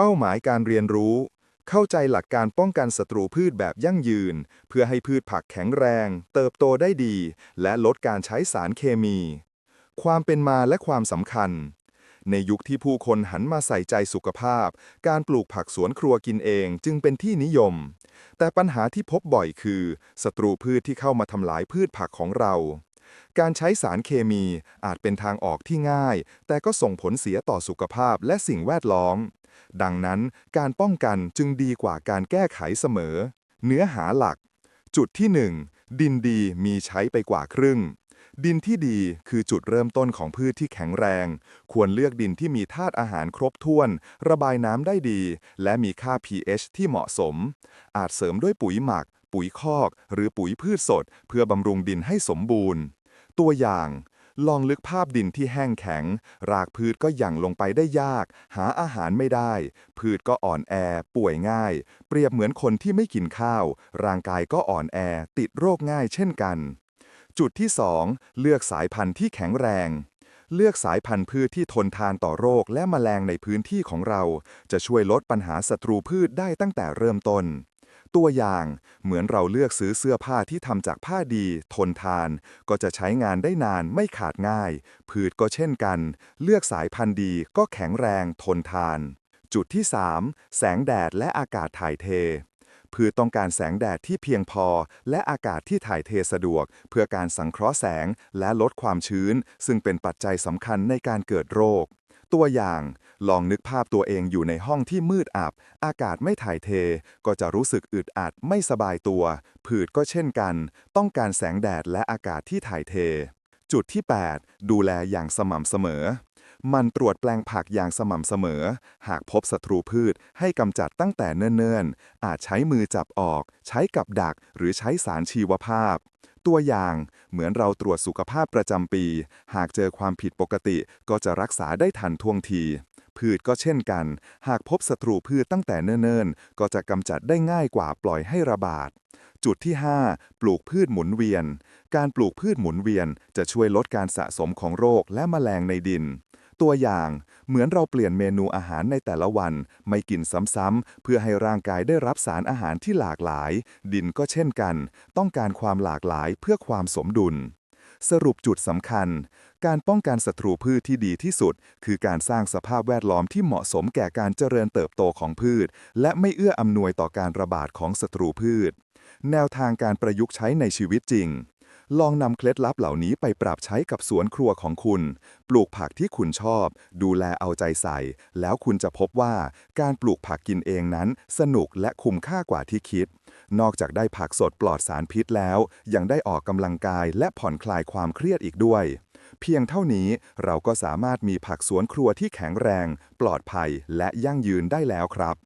เป้าหมายการเรียนรู้ เข้าใจหลักการป้องกันศัตรูพืชแบบยั่งยืน เพื่อให้พืชผักแข็งแรง เติบโตได้ดี และลดการใช้สารเคมี ความเป็นมาและความสำคัญ ในยุคที่ผู้คนหันมาใส่ใจสุขภาพ การปลูกผักสวนครัวกินเองจึงเป็นที่นิยม แต่ปัญหาที่พบบ่อยคือศัตรูพืชที่เข้ามาทำลายพืชผักของเราการใช้สารเคมีอาจเป็นทางออกที่ง่าย แต่ก็ส่งผลเสียต่อสุขภาพและสิ่งแวดล้อม ดังนั้นการป้องกันจึงดีกว่าการแก้ไขเสมอ เนื้อหาหลัก จุดที่ 1 ดินดีมีใช้ไปกว่าครึ่ง ดินที่ดีคือจุดเริ่มต้นของพืชที่แข็งแรง ควรเลือกดินที่มีธาตุอาหารครบถ้วน ระบายน้ำได้ดี และมีค่า pH ที่เหมาะสม อาจเสริมด้วยปุ๋ยหมัก ปุ๋ยคอก หรือปุ๋ยพืชสด เพื่อบำรุงดินให้สมบูรณ์ ตัวอย่าง ลองลึกภาพดินที่แห้งแข็ง รากพืชก็หยั่งลงไปได้ยาก หาอาหารไม่ได้ พืชก็อ่อนแอ ป่วยง่าย เปรียบเหมือนคนที่ไม่กินข้าว ร่างกายก็อ่อนแอ ติดโรคง่ายเช่นกัน จุดที่ 2 เลือกสายพันธุ์ที่แข็งแรงเลือกสายพันธุ์พืชที่ทนทานต่อโรคและแมลงในพื้นที่ของเรา จะช่วยลดปัญหาศัตรูพืชได้ตั้งแต่เริ่มต้น ตัวอย่างเหมือนเราเลือกซื้อเสื้อผ้าที่ทำจากผ้าดี ทนทาน ก็จะใช้งานได้นานไม่ขาดง่าย พืชก็เช่นกัน เลือกสายพันธุ์ดีก็แข็งแรงทนทาน จุดที่ 3 แสงแดดและอากาศถ่ายเทพืชต้องการแสงแดดที่เพียงพอ และอากาศที่ถ่ายเทสะดวก เพื่อการสังเคราะห์แสงและลดความชื้น ซึ่งเป็นปัจจัยสำคัญในการเกิดโรค ตัวอย่างลองนึกภาพตัวเองอยู่ในห้องที่มืดอับ อากาศไม่ถ่ายเท ก็จะรู้สึกอึดอัดไม่สบายตัว ผืดก็เช่นกัน ต้องการแสงแดดและอากาศที่ถ่ายเท จุดที่ 8 ดูแลอย่างสม่ำเสมอ มันตรวจแปลงผักอย่างสม่ำเสมอ หากพบศัตรูพืชให้กำจัดตั้งแต่เนิ่นๆ อาจใช้มือจับออก ใช้กับดักหรือใช้สารชีวภาพ ตัวอย่าง เหมือนเราตรวจสุขภาพประจำปี หากเจอความผิดปกติก็จะรักษาได้ทันท่วงที พืชก็เช่นกัน หากพบศัตรูพืชตั้งแต่เนิ่นๆ ก็จะกำจัดได้ง่ายกว่าปล่อยให้ระบาด จุดที่ 5 ปลูกพืชหมุนเวียน การปลูกพืชหมุนเวียนจะช่วยลดการสะสมของโรคและแมลงในดิน ตัวอย่าง เหมือนเราเปลี่ยนเมนูอาหารในแต่ละวัน ไม่กินซ้ำๆเพื่อให้ร่างกายได้รับสารอาหารที่หลากหลาย ดินก็เช่นกัน ต้องการความหลากหลายเพื่อความสมดุล สรุปจุดสำคัญ การป้องกันศัตรูพืชที่ดีที่สุด คือการสร้างสภาพแวดล้อมที่เหมาะสมแก่การเจริญเติบโตของพืช และไม่เอื้ออำนวยต่อการระบาดของศัตรูพืช แนวทางการประยุกต์ใช้ในชีวิตจริง ลองนำเคล็ดลับเหล่านี้ไปปรับใช้กับสวนครัวของคุณ ปลูกผักที่คุณชอบ ดูแลเอาใจใส่ แล้วคุณจะพบว่าการปลูกผักกินเองนั้น สนุกและคุ้มค่ากว่าที่คิด นอกจากได้ผักสดปลอดสารพิษแล้ว ยังได้ออกกำลังกายและผ่อนคลายความเครียดอีกด้วย เพียงเท่านี้เราก็สามารถมีผักสวนครัวที่แข็งแรง ปลอดภัยและยั่งยืนได้แล้วครับ